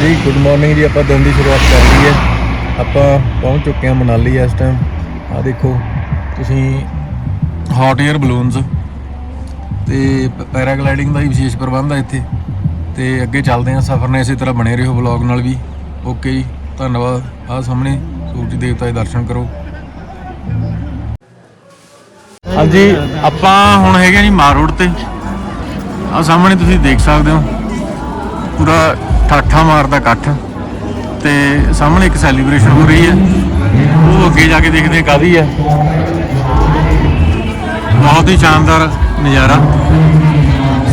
ਹਾਂਜੀ good morning ਜੀ, ਆਪਾਂ ਦਿਨ ਦੀ ਸ਼ੁਰੂਆਤ ਕਰ ਲਈ ਹੈ ਆਪਾਂ ਪਹੁੰਚ ਚੁੱਕੇ ਹਾਂ ਮਨਾਲੀ ਇਸ ਟਾਈਮ ਆ ਦੇਖੋ, ਤੁਸੀਂ ਹੌਟ 에ਅਰ ਬਲੂਨਸ ਤੇ ਪੈਰਾਗਲਾਈਡਿੰਗ ਦਾ ਵੀ ਵਿਸ਼ੇਸ਼ ਪ੍ਰਬੰਧ ਹੈ ਇੱਥੇ। ਤੇ ਅੱਗੇ ਚੱਲਦੇ ਹਾਂ ਸਫ਼ਰ ਨੇ ਇਸੇ ਤਰ੍ਹਾਂ ਬਣੇ ਰਹੋ ਵਲੌਗ ਨਾਲ ਵੀ। ਓਕੇ ਜੀ, ਧੰਨਵਾਦ। ਆ ਸਾਹਮਣੇ ਸੂਰਜ ਦੇਵਤਾ ਦੇ ਦਰਸ਼ਨ ਕਰੋ। ਹਾਂਜੀ, ਆਪਾਂ ਹੁਣ ਹੈਗੇ ਜੀ ਮਾਰ ਰੋਡ ਤੇ। ਆ ਸਾਹਮਣੇ ਤੁਸੀਂ ਦੇਖ ਸਕਦੇ ਹੋ। ਪੂਰਾ ਠਾਠਾ ਮਾਰਦਾ ਇਕੱਠ ਤੇ ਸਾਹਮਣੇ ਇੱਕ ਸੈਲੀਬ੍ਰੇਸ਼ਨ ਹੋ ਰਹੀ ਹੈ। ਉਹ ਅੱਗੇ ਜਾ ਕੇ ਦੇਖਦੇ ਹਾਂ ਕਾਦੀ ਹੈ। ਬਹੁਤ ਹੀ ਸ਼ਾਨਦਾਰ ਨਜ਼ਾਰਾ।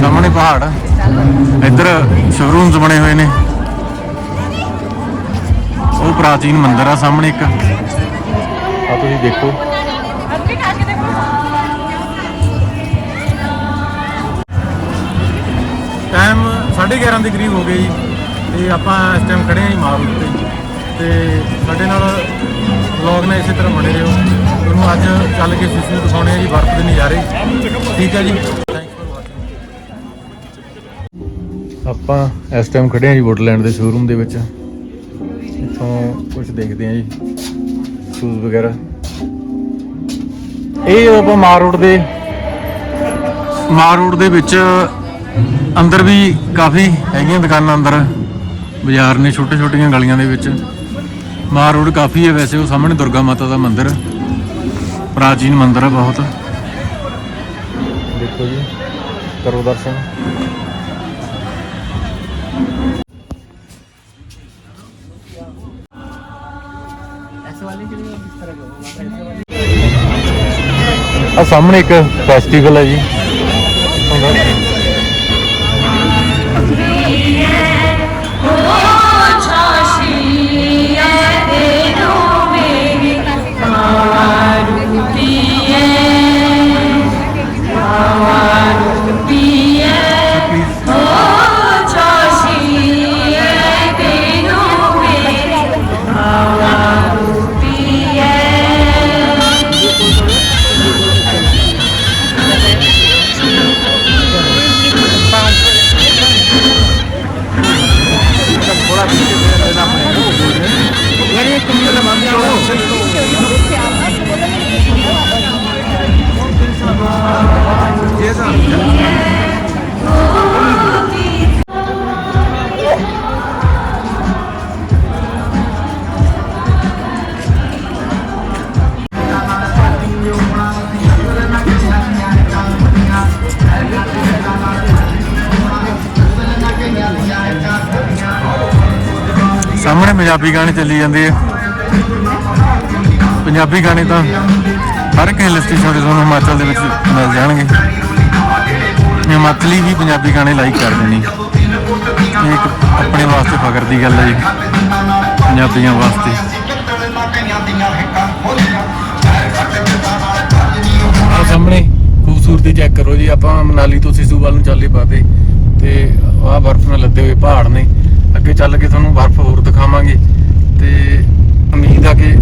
ਸਾਹਮਣੇ ਪਹਾੜ ਇੱਧਰ ਸ਼ੋਰੂਮਸ ਬਣੇ ਹੋਏ ਨੇ। ਉਹ ਪ੍ਰਾਚੀਨ ਮੰਦਿਰ ਆ ਸਾਹਮਣੇ ਇੱਕ। ਆ ਤੁਸੀਂ ਦੇਖੋ। ਟਾਈਮ 11:30 ਦੇ ਕਰੀਬ ਹੋ ਗਏ ਜੀ। ਤੇ ਆਪਾਂ ਇਸ ਟਾਈਮ ਖੜੇ ਹਾਂ ਜੀ ਮਾਰ ਤੇ। ਤੇ ਸਾਡੇ ਨਾਲ ਵਲੌਗ ਨੇ ਇਸੇ ਤਰ੍ਹਾਂ ਬਣੇ ਰਹੋ। ਤੁਹਾਨੂੰ ਅੱਜ ਚੱਲ ਕੇ ਸਿਸੂ ਦਿਖਾਉਣੇ ਆ ਜੀ ਬਰਫ਼ ਦੇ ਨਜ਼ਾਰੇ। ਠੀਕ ਹੈ ਜੀ। ਆਪਾਂ ਇਸ ਟਾਈਮ ਖੜੇ ਹਾਂ ਜੀ ਵੁੱਡਲੈਂਡ ਦੇ ਸ਼ੋਰੂਮ ਦੇ ਵਿੱਚ। ਇੱਥੋਂ ਕੁਝ ਦੇਖਦੇ ਹਾਂ ਜੀ। ਸ਼ੂਜ਼ ਵਗੈਰਾ। ਇਹ ਆਪਾਂ ਮਾਰ ਰੋਡ ਦੇ ਮਾਰ ਰੋਡ ਦੇ ਵਿੱਚ ਅੰਦਰ ਵੀ ਕਾਫੀ ਹੈਗੀਆਂ ਦੁਕਾਨਾਂ ਅੰਦਰ। ਬਾਜ਼ਾਰ ਨੇ ਛੋਟੇ ਛੋਟੀਆਂ ਗਲੀਆਂ ਦੇ ਵਿੱਚ। ਮਾਰ ਰੋਡ ਕਾਫੀ ਹੈ ਵੈਸੇ, ਉਹ ਸਾਹਮਣੇ ਦੁਰਗਾ ਮਾਤਾ ਦਾ ਮੰਦਿਰ। ਪ੍ਰਾਚੀਨ ਮੰਦਿਰ ਹੈ ਬਹੁਤ। ਦੇਖੋ ਜੀ, ਕਰੋ ਦਰਸ਼ਨ। ਆ ਸਾਹਮਣੇ ਇੱਕ ਫੈਸਟੀਵਲ ਹੈ ਜੀ। ਸਾਹਮਣੇ ਪੰਜਾਬੀ ਗਾਣੇ ਚੱਲੀ ਜਾਂਦੇ ਆ ਪੰਜਾਬੀ ਗਾਣੇ ਤਾਂ ਹਰ ਇੱਕ ਹਿੱਲ ਸਟੇਸ਼ਨ ਤੇ ਤੁਹਾਨੂੰ ਹਿਮਾਚਲ ਦੇ ਵਿੱਚ ਮਿਲ ਜਾਣਗੇ। ਹਿਮਾਚਲੀ ਵੀ ਪੰਜਾਬੀ ਗਾਣੇ ਲਾਈਕ ਕਰਦੇ ਨੇ। ਇਹ ਇੱਕ ਆਪਣੇ ਵਾਸਤੇ ਫਖਰ ਦੀ ਗੱਲ ਹੈ ਜੀ, ਪੰਜਾਬੀਆਂ ਵਾਸਤੇ। ਆ ਸਾਹਮਣੇ ਖੂਬਸੂਰਤੀ ਚੈੱਕ ਕਰੋ ਜੀ, ਆਪਾਂ ਮਨਾਲੀ ਤੋਂ ਸਿਸੂ ਵੱਲ ਨੂੰ ਚੱਲੇ ਪਾਤੇ ਤੇ ਆਹ ਬਰਫ਼ ਨਾਲ ਲੱਦੇ ਹੋਏ ਪਹਾੜ ਨੇ। ਅੱਗੇ ਚੱਲ ਕੇ ਤੁਹਾਨੂੰ ਬਰਫ਼ ਹੋਰ ਦਿਖਾਵਾਂਗੇ। ਤੇ ਉਮੀਦ ਆ ਕਿ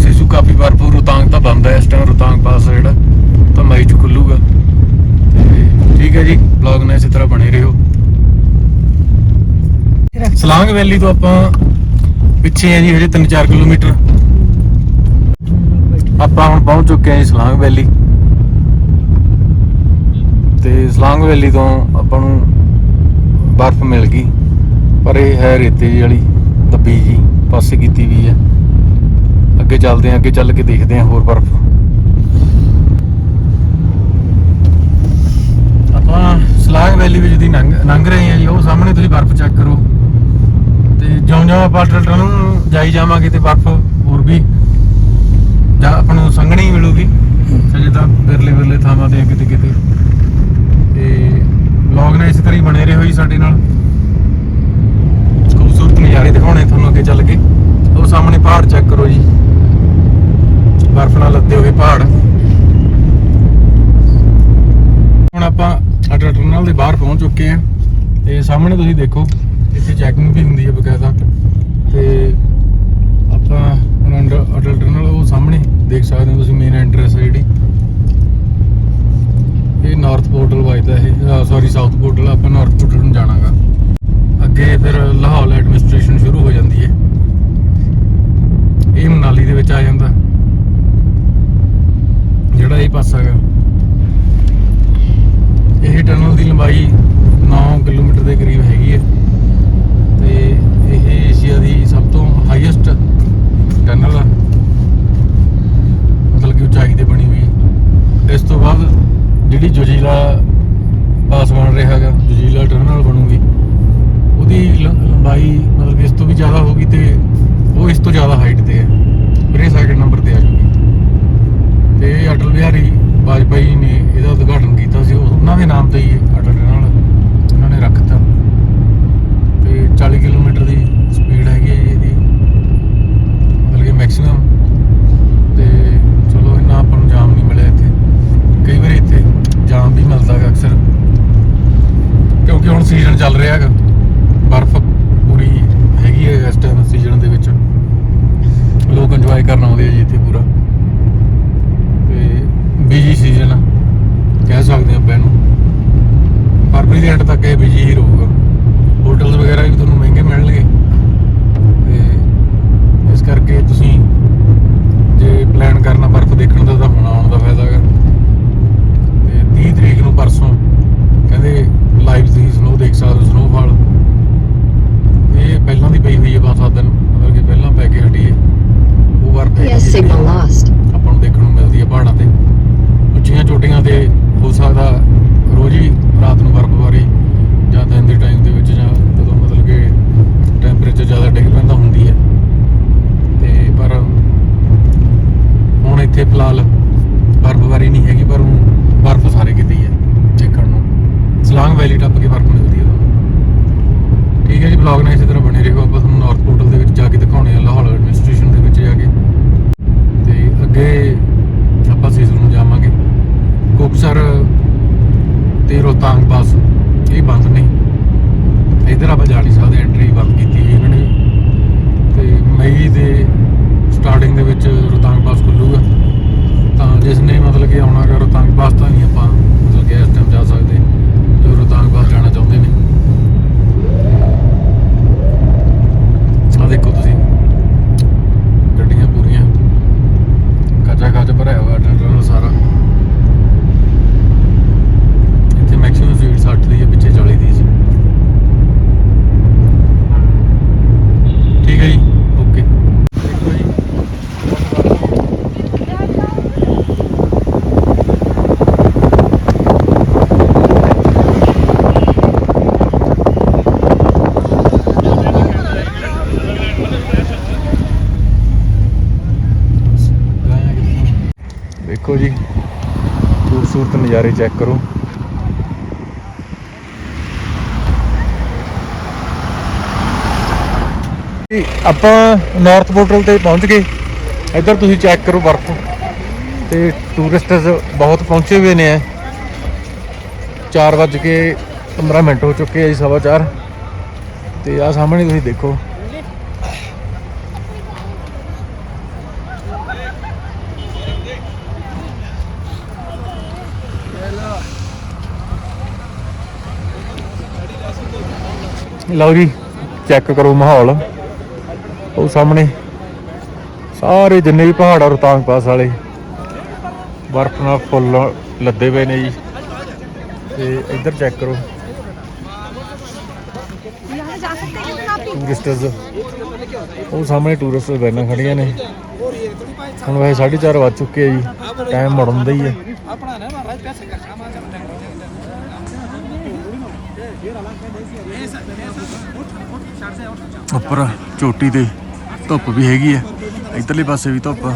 ਸਿਸੂ ਕਾਫੀ ਬਰਫ਼ ਰੋਤਾਂਗ ਤਾਂ ਬੰਦ ਹੈ, ਇਸ ਟਾਈਮ ਰੋਤਾਂਗ ਪਾਸ ਜਿਹੜਾ, ਤਾਂ ਮਈ ਚ ਖੁੱਲੂਗਾ। ਤੇ ਠੀਕ ਹੈ ਜੀ ਵਲੌਗ ਨਾਲ ਇਸੇ ਤਰ੍ਹਾਂ ਬਣੇ ਰਹੋ। ਸਲਾਂਗ ਵੈਲੀ ਤੋਂ ਆਪਾਂ ਪਿੱਛੇ ਆ ਜੀ, ਹਜੇ 3-4 ਕਿਲੋਮੀਟਰ। ਆਪਾਂ ਹੁਣ ਪਹੁੰਚ ਚੁੱਕੇ ਹਾਂ ਜੀ ਸਲਾਂਗ ਵੈਲੀ ਤੇ ਸਲਾਂਗ ਵੈਲੀ ਤੋਂ ਆਪਾਂ ਨੂੰ ਬਰਫ਼ ਮਿਲ ਗਈ। ਪਰ ਇਹ ਹੈ ਰੇਤੇ ਜਿਹੀ ਵਾਲੀ ਦੱਬੀ ਜੀ, ਪਾਸੇ ਕੀਤੀ ਵੀ ਹੈ। ਅੱਗੇ ਚੱਲਦੇ ਹਾਂ, ਅੱਗੇ ਚੱਲ ਕੇ ਦੇਖਦੇ ਹਾਂ ਹੋਰ ਬਰਫ਼। ਆਪਾਂ ਸਲਾਂਗ ਵੈਲੀ ਵਿੱਚ ਦੀ ਲੰਘ ਰਹੇ ਹਾਂ ਜੀ, ਉਹ ਸਾਹਮਣੇ ਤੁਸੀਂ ਬਰਫ਼ ਚੈੱਕ ਕਰੋ। ਤੇ ਜਿਉਂ-ਜਿਉਂ ਆਪਾਂ ਅਟਲ ਨੂੰ ਜਾਈ ਜਾਵਾਂਗੇ ਤੇ ਬਰਫ਼ ਹੋਰ ਵੀ ਜਾਂ ਆਪਾਂ ਨੂੰ ਸੰਘਣੀ ਮਿਲੂਗੀ। ਅਜੇ ਤਾਂ ਵਿਰਲੇ ਵਿਰਲੇ ਥਾਵਾਂ ਤੇ ਕਿਤੇ ਕਿਤੇ। ਤੇ ਵਲੌਗ ਨੇ ਇਸ ਤਰ੍ਹਾਂ ਹੀ ਬਣੇ ਰਹੋ ਜੀ ਸਾਡੇ ਨਾਲ ਖੂਬਸੂਰਤ ਨਜ਼ਾਰੇ ਦਿਖਾਉਣੇ ਤੁਹਾਨੂੰ ਅੱਗੇ ਚੱਲ ਕੇ ਉਹ ਸਾਹਮਣੇ ਪਹਾੜ ਚੈੱਕ ਕਰੋ ਜੀ ਬਰਫ਼ ਨਾਲ ਲੱਦੇ ਹੋਏ ਪਹਾੜ ਹੁਣ ਆਪਾਂ ਅਟਲ ਟਨਲ ਦੇ ਬਾਹਰ ਪਹੁੰਚ ਚੁੱਕੇ ਆ ਤੇ ਸਾਹਮਣੇ ਤੁਸੀਂ ਦੇਖੋ, ਇੱਥੇ ਚੈਕਿੰਗ ਵੀ ਹੁੰਦੀ ਹੈ ਬਕਾਇਦਾ। ਤੇ ਆਪਾਂ ਹੁਣ ਅੰਡਰ ਅਟਲ ਟਨਲ ਉਹ ਸਾਹਮਣੇ ਦੇਖ ਸਕਦੇ ਹੋ ਤੁਸੀਂ ਮੇਨ ਐਂਟਰੈਂਸ ਹੈ ਜਿਹੜੀ। ਇਹ ਨਾਰਥ ਪੋਰਟਲ ਵੱਜਦਾ ਇਹ ਸੌਰੀ ਸਾਊਥ ਪੋਰਟਲ ਆਪਾਂ ਨਾਰਥ ਪੋਰਟਲ ਨੂੰ ਜਾਣਾਗਾ। ਅੱਗੇ ਫਿਰ ਲਾਹੌਰ ਐਡਮਿਨਿਸਟ੍ਰੇਸ਼ਨ ਸ਼ੁਰੂ ਹੋ ਜਾਂਦੀ ਹੈ। ਇਹ ਮਨਾਲੀ ਦੇ ਵਿੱਚ ਆ ਜਾਂਦਾ। ਜਿਹੜਾ ਇਹ ਪਾਸਾ ਹੈਗਾ ਇਹ ਟਨਲ ਦੀ ਲੰਬਾਈ 9 ਕਿਲੋਮੀਟਰ ਦੇ ਕਰੀਬ ਹੈਗੀ ਹੈ ਤੇ ਇਹ ਏਸ਼ੀਆ ਦੀ ਸਭ ਤੋਂ ਹਾਈਐਸਟ ਟਨਲ ਆ ਮਤਲਬ ਕਿ ਉਚਾਈ ਤੇ ਬਣੀ ਹੋਈ ਹੈ। ਇਸ ਤੋਂ ਬਾਅਦ ਜਿਹੜੀ ਜੁਜੀਲਾ ਪਾਸ ਬਣ ਰਿਹਾ ਹੈਗਾ ਜੁਜੀਲਾ ਟਨਲ ਬਣੂਗੀ ਉਹਦੀ ਲ- ਲੰਬਾਈ ਮਤਲਬ ਕਿ ਇਸ ਤੋਂ ਵੀ ਜ਼ਿਆਦਾ ਹੋਗੀ ਤੇ ਉਹ ਇਸ ਤੋਂ ਜ਼ਿਆਦਾ ਹਾਈਟ ਤੇ ਹੈ ਫਿਰ ਇਹ ਸੈਕਿੰਡ ਨੰਬਰ ਤੇ ਆ ਜੂਗੀ ਤੇ ਇਹ ਅਟਲ ਬਿਹਾਰੀ ਵਾਜਪਾਈ ਨੇ ਇਹਦਾ ਉਦਘਾਟਨ ਕੀਤਾ ਸੀ ਉਹ- ਉਹਨਾਂ ਦੇ ਨਾਮ ਤੇ ਹੀ ਇਹ ਅਟਲ ਟਨਲ ਉਹਨਾਂ ਨੇ ਰੱਖਤਾ ਤੇ 40 ਕਿਲੋਮੀਟਰ ਦੀ ਸਪੀਡ ਹੈਗੀ ਹੈ ਜੀ ਇਹਦੀ ਮਤਲਬ ਕਿ ਮੈਕਸਿਮਮ ਤੇ ਚਲੋ ਇੰਨਾ ਆਪਾਂ ਨੂੰ ਜਾਮ ਨਹੀਂ ਮਿਲਿਆ ਇੱਥੇ ਕਈ ਵਾਰ ਇੱਥੇ ਜਾਮ ਵੀ ਮਿਲਦਾ ਹੈ ਅਕਸਰ ਕਿਉਂਕਿ ਹੁਣ ਸੀਜ਼ਨ ਚੱਲ ਰਿਹਾ ਹੈਗਾ। ਬਰਫ਼ ਪੂਰੀ ਹੈਗੀ ਹੈ ਇਸ ਟਾਈਮ ਸੀਜ਼ਨ ਦੇ ਵਿੱਚ। ਲੋਕ ਇੰਜੋਏ ਕਰਨ ਆਉਂਦੇ ਆ ਜੀ ਇੱਥੇ ਪੂਰਾ। ਤੇ ਬਿਜ਼ੀ ਸੀਜ਼ਨ ਆ, ਕਹਿ ਸਕਦੇ ਆਪਾਂ ਇਹਨੂੰ। ਫਰਵਰੀ ਦੇ ਐਂਡ ਤੱਕ ਇਹ ਬਿਜ਼ੀ ਹੀ ਰਹੂਗਾ। ਹੋਟਲਸ ਵਗੈਰਾ ਵੀ ਤੁਹਾਨੂੰ ਮਹਿੰਗੇ ਮਿਲਣਗੇ। ਤੇ ਇਸ ਕਰਕੇ ਤੁਸੀਂ ਜੇ ਪਲਾਨ ਕਰਨਾ ਬਰਫ਼ ਦੇਖਣ ਦਾ ਤਾਂ ਹੁਣ ਆਉਣ ਦਾ ਫਾਇਦਾ ਹੈਗਾ। ਤੇ 30 ਤਰੀਕ ਨੂੰ ਪਰਸੋਂ ਕਹਿੰਦੇ ਲਾਈਵ ਤੁਸੀਂ ਸਨੋ ਦੇਖ ਸਕਦੇ ਹੋ ਸਨੋਫਾਲ। ਇਹ ਪਹਿਲਾਂ ਦੀ ਪਈ ਹੋਈ ਹੈ ਸੱਤ ਦਿਨ ਮਤਲਬ ਕਿ ਪਹਿਲਾਂ ਪੈ ਕੇ ਹਟੀ ਹੈ। ਉਹ signal lost. ਆਪਾਂ ਨੂੰ ਦੇਖਣ ਨੂੰ ਮਿਲਦੀ ਹੈ ਪਹਾੜਾਂ ਤੇ। ਉੱਚੀਆਂ ਚੋਟੀਆਂ ਤੇ ਹੋ ਸਕਦਾ ਰੋਜ਼ ਹੀ ਰਾਤ ਨੂੰ ਬਰਫ਼ਬਾਰੀ ਜਾਂ ਦਿਨ ਦੇ ਟਾਈਮ ਦੇ ਵਿੱਚ ਜਾਂ ਜਦੋਂ ਮਤਲਬ ਕਿ ਟੈਂਪਰੇਚਰ ਜ਼ਿਆਦਾ ਡਿੱਗ ਪੈਂਦਾ ਹੁੰਦੀ ਹੈ। ਤੇ ਪਰ ਹੁਣ ਇੱਥੇ ਫਿਲਹਾਲ ਬਰਫ਼ਬਾਰੀ ਨਹੀਂ ਹੈਗੀ ਪਰ ਹੁਣ ਬਰਫ਼ ਸਾਰੇ ਕਿਤੇ ਹੀ ਹੈ। ਸਲਾਂਗ ਵੈਲੀ ਟੱਪ ਕੇ ਬਰਫ਼ ਮਿਲਦੀ ਹੈ। ਠੀਕ ਹੈ ਜੀ ਬਲੌਗ ਨਾਲ ਇਸੇ ਤਰ੍ਹਾਂ ਬਣੇ ਰਹੋ ਆਪਾਂ ਤੁਹਾਨੂੰ ਨਾਰਥ ਪੋਰਟਲ ਦੇ ਵਿੱਚ ਜਾ ਕੇ ਦਿਖਾਉਣੇ ਆ ਲਾਹੌਰ ਐਡਮਿਨਿਸਟ੍ਰੇਸ਼ਨ ਦੇ ਵਿੱਚ ਜਾ ਕੇ ਤੇ ਅੱਗੇ ਆਪਾਂ ਸੀਜ਼ਨ ਨੂੰ ਜਾਵਾਂਗੇ ਕੋਕਸਰ ਤੇ ਰੋਹਤਾਂਗ ਪਾਸ ਇਹ ਬੰਦ ਨੇ ਇਧਰ ਆਪਾਂ ਜਾ ਨਹੀਂ ਸਕਦੇ ਐਂਟਰੀ ਬੰਦ ਕੀਤੀ ਹੋਈ ਇਹਨਾਂ ਨੇ ਤੇ ਮਈ ਦੇ ਸਟਾਰਟਿੰਗ ਦੇ ਵਿੱਚ ਰੋਹਤਾਂਗ ਪਾਸ ਖੁੱਲੂਗਾ ਤਾਂ ਜਿਸ ਨੇ ਮਤਲਬ ਕਿ ਆਉਣਾ ਕਰ ਰੋਹਤਾਂਗ ਪਾਸ ਤਾਂ ਨਹੀਂ ਆਪਾਂ ਮਤਲਬ ਕਿ ਇਸ ਟਾਈਮ ਜਾ ਸਕਦੇ ਜੋ ਰੋਹਤਾਂਗ ਪਾਸ ਜਾਣਾ ਚਾਹੁੰਦੇ ਨੇ ਆ ਦੇਖੋ ਤੁਸੀਂ ਗੱਡੀਆਂ ਪੂਰੀਆਂ ਕਾਚਾ ਕਾਚ ਭਰਿਆ ਹੋਇਆ ਟਰੈਕਟਰ ਸਾਰਾ ਇੱਥੇ ਮੈਕਸਿਮਮ ਸਪੀਡ 60 ਦੀ ਹੈ ਪਿੱਛੇ 40 ਦੀ ਸੀ ਠੀਕ ਹੈ ਜੀ ਓਕੇ ਦੇਖੋ ਜੀ ਦੇਖੋ ਜੀ ਖੂਬਸੂਰਤ ਨਜ਼ਾਰੇ ਚੈੱਕ ਕਰੋ। ਆਪਾਂ ਨਾਰਥ ਪੋਰਟਲ ਤੇ ਪਹੁੰਚ ਗਏ। ਇੱਧਰ ਤੁਸੀਂ ਚੈੱਕ ਕਰੋ ਬਰਫ਼ ਤੇ ਟੂਰਿਸਟਸ ਬਹੁਤ ਪਹੁੰਚੇ ਹੋਏ ਨੇ। 4 ਵੱਜ ਕੇ 15 ਮਿੰਟ ਹੋ ਚੁੱਕੇ ਆ ਜੀ, ਸਵਾ ਚਾਰ। ਤੇ ਆ ਸਾਹਮਣੇ ਤੁਸੀਂ ਦੇਖੋ। ਲਓ ਜੀ ਚੈੱਕ ਕਰੋ ਮਾਹੌਲ। ਉਹ ਸਾਹਮਣੇ ਸਾਰੇ ਜਿੰਨੇ ਵੀ ਪਹਾੜ ਆ ਰੋਹਤਾਂਗ ਪਾਸ ਵਾਲੇ ਬਰਫ਼ ਨਾਲ ਫੁੱਲ ਲੱਦੇ ਪਏ ਨੇ ਜੀ। ਤੇ ਇੱਧਰ ਚੈੱਕ ਕਰੋ। ਟੂਰਿਸਟਸ ਉਹ ਸਾਹਮਣੇ ਟੂਰਿਸਟ ਵੈਨਾਂ ਖੜੀਆਂ ਨੇ। ਹੁਣ ਵੈਸੇ 4:30 ਵੱਜ ਚੁੱਕੇ ਆ ਜੀ। ਟਾਈਮ ਮੜਨ ਦਾ ਹੀ ਹੈ ਉੱਪਰ ਚੋਟੀ ਤੇ ਧੁੱਪ ਵੀ ਹੈਗੀ ਆ। ਇਧਰਲੇ ਪਾਸੇ ਵੀ ਧੁੱਪ ਆ,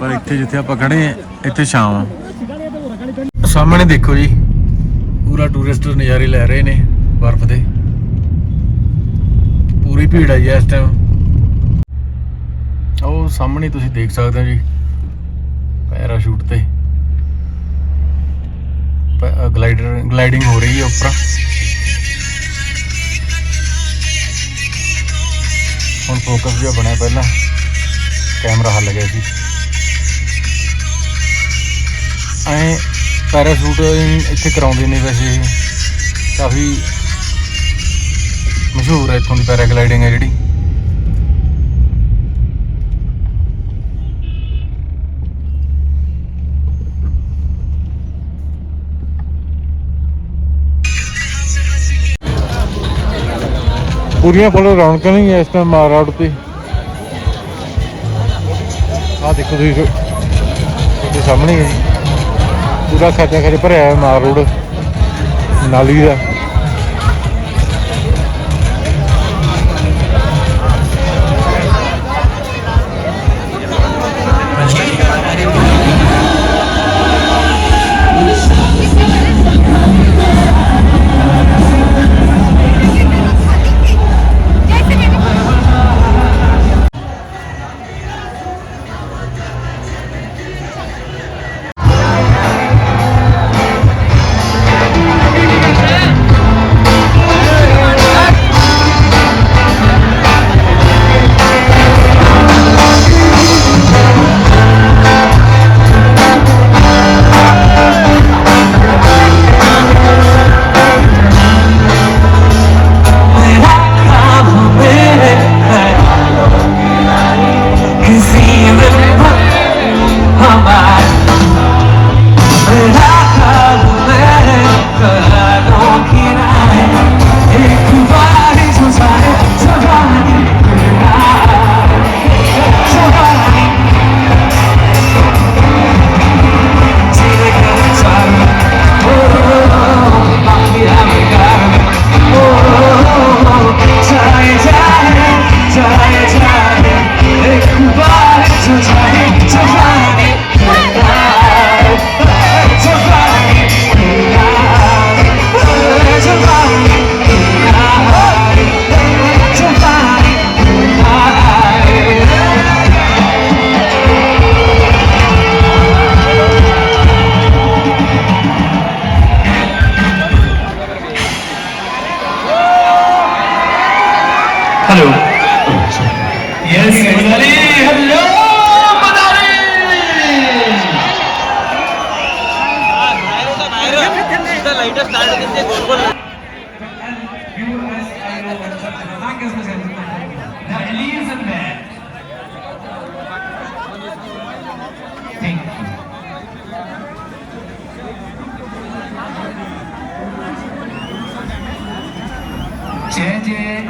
ਪਰ ਇੱਥੇ ਜਿੱਥੇ ਆਪਾਂ ਖੜੇ ਆ, ਇੱਥੇ ਛਾਂ ਆ। ਸਾਹਮਣੇ ਦੇਖੋ ਜੀ, ਪੂਰਾ ਟੂਰਿਸਟ ਨਜ਼ਾਰੇ ਲੈ ਰਹੇ ਨੇ ਬਰਫ਼ ਦੇ। ਪੂਰੀ ਭੀੜ ਆ ਜੀ ਇਸ ਟਾਈਮ ਉਹ ਸਾਹਮਣੇ ਤੁਸੀਂ ਦੇਖ ਸਕਦੇ ਹੋ ਜੀ ਪੈਰਾਸ਼ੂਟ ਤੇ। ਗਲਾਈਡਰ ਗਲਾਈਡਿੰਗ ਹੋ ਰਹੀ ਹੈ ਉੱਪਰ। ਹੁਣ ਫੋਕਸ ਜਿਹਾ ਬਣਿਆ ਪਹਿਲਾਂ। ਕੈਮਰਾ ਹੱਲ ਗਿਆ ਸੀ। ਐ ਪੈਰਾਸ਼ੂਟ ਇੱਥੇ ਕਰਾਉਂਦੇ ਨੇ ਵੈਸੇ ਕਾਫੀ ਮਸ਼ਹੂਰ ਹੈ ਇੱਥੋਂ ਦੀ ਪੈਰਾਗਲਾਈਡਿੰਗ ਹੈ ਜਿਹੜੀ। ਪੂਰੀਆਂ ਫੁੱਲ ਰੌਣਕਾਂ ਨਹੀਂ ਇਸ ਟਾਈਮ ਮਾਰ ਰੋਡ ਤੇ। ਆ ਦੇਖੋ ਤੁਸੀਂ ਤੁਹਾਡੇ ਸਾਹਮਣੇ ਹੀ ਹੈ ਪੂਰਾ ਖਾਤੇ ਖਾਤੇ ਭਰਿਆ ਹੈ ਮਾਰ ਰੋਡ, ਨਾਲੀ ਦਾ।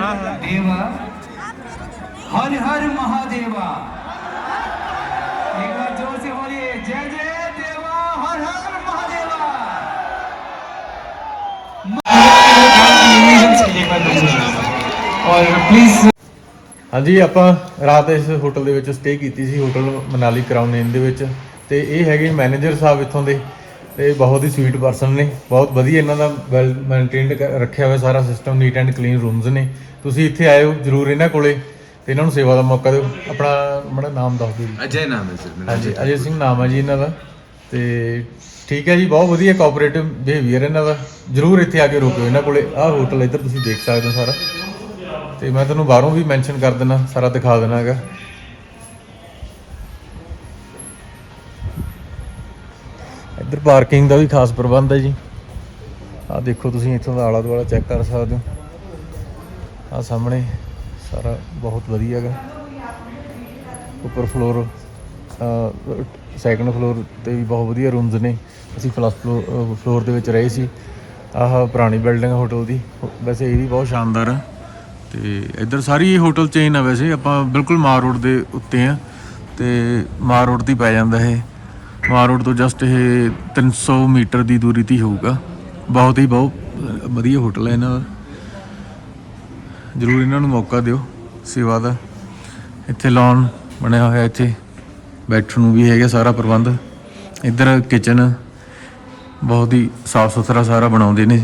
देवा हर हर महादेवा एक बार जोर से बोलिए जय जय देवा हर हर महादेवा और प्लीज ਹਾਂਜੀ ਆਪਾਂ ਰਾਤ ਇਸ ਹੋਟਲ ਦੇ ਵਿੱਚ ਸਟੇ ਕੀਤੀ ਸੀ ਹੋਟਲ ਮਨਾਲੀ ਕਰਾਊਨ ਇਨ ਦੇ ਵਿੱਚ ਤੇ ਇਹ ਹੈਗੇ ਮੈਨੇਜਰ ਸਾਹਿਬ ਇੱਥੋਂ ਦੇ ਤੇ ਬਹੁਤ ਹੀ ਸਵੀਟ ਪਰਸਨ ਨੇ। ਬਹੁਤ ਵਧੀਆ ਇਹਨਾਂ ਦਾ ਵੈਲ ਮੇਨਟੇਨਡ ਰੱਖਿਆ ਹੋਇਆ ਸਾਰਾ system neat and clean rooms ਨੇ। ਤੁਸੀਂ ਇੱਥੇ ਆਇਓ ਜਰੂਰ ਇਹਨਾਂ ਕੋਲੇ ਤੇ ਇਹਨਾਂ ਨੂੰ ਸੇਵਾ ਦਾ ਮੌਕਾ ਦਿਓ। ਆਪਣਾ ਮੜਾ ਨਾਮ ਦੱਸ ਦਿਓ ਜੀ। ਅਜੇ ਨਾਮ ਹੈ ਸਰ ਮੇਰਾ ਹਾਂਜੀ ਅਜੇ ਸਿੰਘ ਨਾਮ ਹੈ ਜੀ ਇਹਨਾਂ ਦਾ। ਤੇ ਠੀਕ ਹੈ ਜੀ ਬਹੁਤ ਵਧੀਆ ਕੋਆਪਰੇਟਿਵ ਬਿਹੇਵੀਅਰ ਇਹਨਾਂ ਦਾ। ਜਰੂਰ ਇੱਥੇ ਆ ਕੇ ਰੁਕਿਓ ਇਹਨਾਂ ਕੋਲੇ। ਆਹ ਹੋਟਲ ਇੱਧਰ ਤੁਸੀਂ ਦੇਖ ਸਕਦੇ ਹੋ ਸਾਰਾ। ਤੇ ਮੈਂ ਤੁਹਾਨੂੰ ਬਾਹਰੋਂ ਵੀ ਮੈਂਸ਼ਨ ਕਰ ਦੇਣਾ ਸਾਰਾ ਦਿਖਾ ਦੇਣਾ ਇੱਧਰ ਪਾਰਕਿੰਗ ਦਾ ਵੀ ਖਾਸ ਪ੍ਰਬੰਧ ਹੈ ਜੀ। ਆਹ ਦੇਖੋ ਤੁਸੀਂ ਇੱਥੋਂ ਦਾ ਆਲਾ ਦੁਆਲਾ ਚੈੱਕ ਕਰ ਸਕਦੇ ਹੋ। ਆਹ ਸਾਹਮਣੇ ਸਾਰਾ ਬਹੁਤ ਵਧੀਆ ਹੈਗਾ। ਉੱਪਰ ਫਲੋਰ ਸੈਕੰਡ ਫਲੋਰ ਤੇ ਵੀ ਬਹੁਤ ਵਧੀਆ ਰੂਮਸ ਨੇ। ਅਸੀਂ ਫਸਟ ਫਲੋਰ ਫਲੋਰ ਦੇ ਵਿੱਚ ਰਹੇ ਸੀ। ਆਹ ਪੁਰਾਣੀ ਬਿਲਡਿੰਗ ਹੋਟਲ ਦੀ। ਵੈਸੇ ਇਹ ਵੀ ਬਹੁਤ ਸ਼ਾਨਦਾਰ ਹੈ ਤੇ ਇੱਧਰ ਸਾਰੀ ਹੋਟਲ ਚੇਨ ਆ ਵੈਸੇ। ਆਪਾਂ ਬਿਲਕੁਲ ਮਾਰ ਰੋਡ ਦੇ ਉੱਤੇ ਆ। ਤੇ ਮਾਰ ਰੋਡ ਤੇ ਪੈ ਜਾਂਦਾ ਇਹ। ਮਾਰ ਰੋਡ ਤੋਂ ਜਸਟ ਇਹ 300 ਮੀਟਰ ਦੀ ਦੂਰੀ ਤੇ ਹੀ ਹੋਊਗਾ। ਬਹੁਤ ਹੀ ਬਹੁਤ ਵਧੀਆ ਹੋਟਲ ਹੈ ਇਹਨਾਂ ਦਾ। ਜਰੂਰ ਇਹਨਾਂ ਨੂੰ ਮੌਕਾ ਦਿਓ, ਸੇਵਾ ਦਾ। ਇੱਥੇ ਲੌਨ ਬਣਿਆ ਹੋਇਆ ਇੱਥੇ। ਬੈਠਣ ਨੂੰ ਵੀ ਹੈਗਾ ਸਾਰਾ ਪ੍ਰਬੰਧ। ਇੱਧਰ ਕਿਚਨ ਬਹੁਤ ਹੀ ਸਾਫ਼ ਸੁਥਰਾ ਸਾਰਾ ਬਣਾਉਂਦੇ ਨੇ।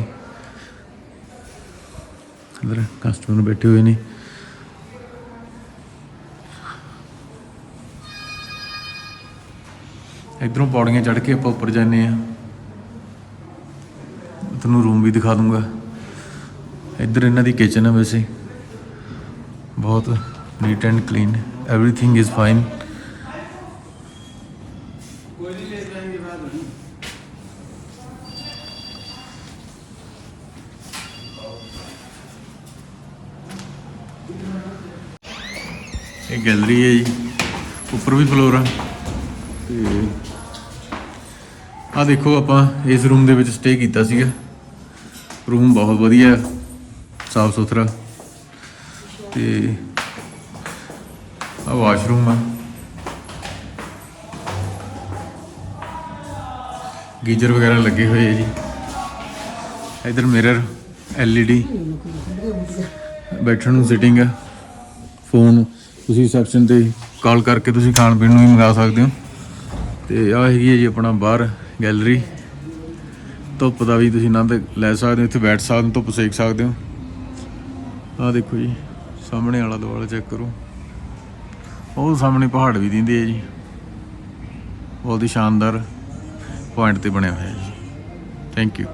ਇੱਧਰ ਕਸਟਮਰ ਬੈਠੇ ਹੋਏ ਨੇ। ਇੱਧਰੋਂ ਪੌੜੀਆਂ ਚੜ੍ਹ ਕੇ ਆਪਾਂ ਉੱਪਰ ਜਾਂਦੇ ਆ ਤੁਹਾਨੂੰ ਰੂਮ ਵੀ ਦਿਖਾ ਦੂੰਗਾ। ਇੱਧਰ ਇਹਨਾਂ ਦੀ ਕਿਚਨ ਹੈ ਵੈਸੇ। ਬਹੁਤ neat and clean everything is fine ਇਹ ਗੈਲਰੀ ਹੈ ਜੀ। ਉੱਪਰ ਵੀ ਫਲੋਰ ਆ। ਤੇ ਆ ਦੇਖੋ ਆਪਾਂ ਇਸ ਰੂਮ ਦੇ ਵਿੱਚ ਸਟੇ ਕੀਤਾ ਸੀਗਾ। ਰੂਮ ਬਹੁਤ ਵਧੀਆ, ਸਾਫ਼ ਸੁਥਰਾ। ਤੇ ਆ ਵਾਸ਼ਰੂਮ ਆ। ਗੀਜ਼ਰ ਵਗੈਰਾ ਲੱਗੇ ਹੋਏ ਆ ਜੀ। ਇਧਰ ਮਿਰਰ ਐਲਈਡੀ ਬੈਠਣ ਨੂੰ ਸਿਟਿੰਗ ਆ। ਫੋਨ ਤੁਸੀਂ ਰਿਸੈਪਸ਼ਨ ਤੇ ਕਾਲ ਕਰਕੇ ਤੁਸੀਂ ਖਾਣ ਪੀਣ ਨੂੰ ਵੀ ਮੰਗਾ ਸਕਦੇ ਹੋ। ਤੇ ਆ ਹੈਗੀ ਹੈ ਜੀ ਆਪਣਾ ਬਾਹਰ ਗੈਲਰੀ। ਧੁੱਪ ਦਾ ਵੀ ਤੁਸੀਂ ਆਨੰਦ ਲੈ ਸਕਦੇ ਹੋ, ਇੱਥੇ ਬੈਠ ਸਕਦੇ ਹੋ, ਧੁੱਪ ਸੇਕ ਸਕਦੇ ਹੋ। ਆਹ ਦੇਖੋ ਜੀ, ਸਾਹਮਣੇ ਵਾਲਾ ਦੁਆਲਾ ਚੈੱਕ ਕਰੋ। ਉਹ ਸਾਹਮਣੇ ਪਹਾੜ ਵੀ ਦਿੰਦੇ ਆ ਜੀ। ਬਹੁਤ ਹੀ ਸ਼ਾਨਦਾਰ ਪੁਆਇੰਟ ਤੇ ਬਣਿਆ ਹੋਇਆ ਜੀ। Thank you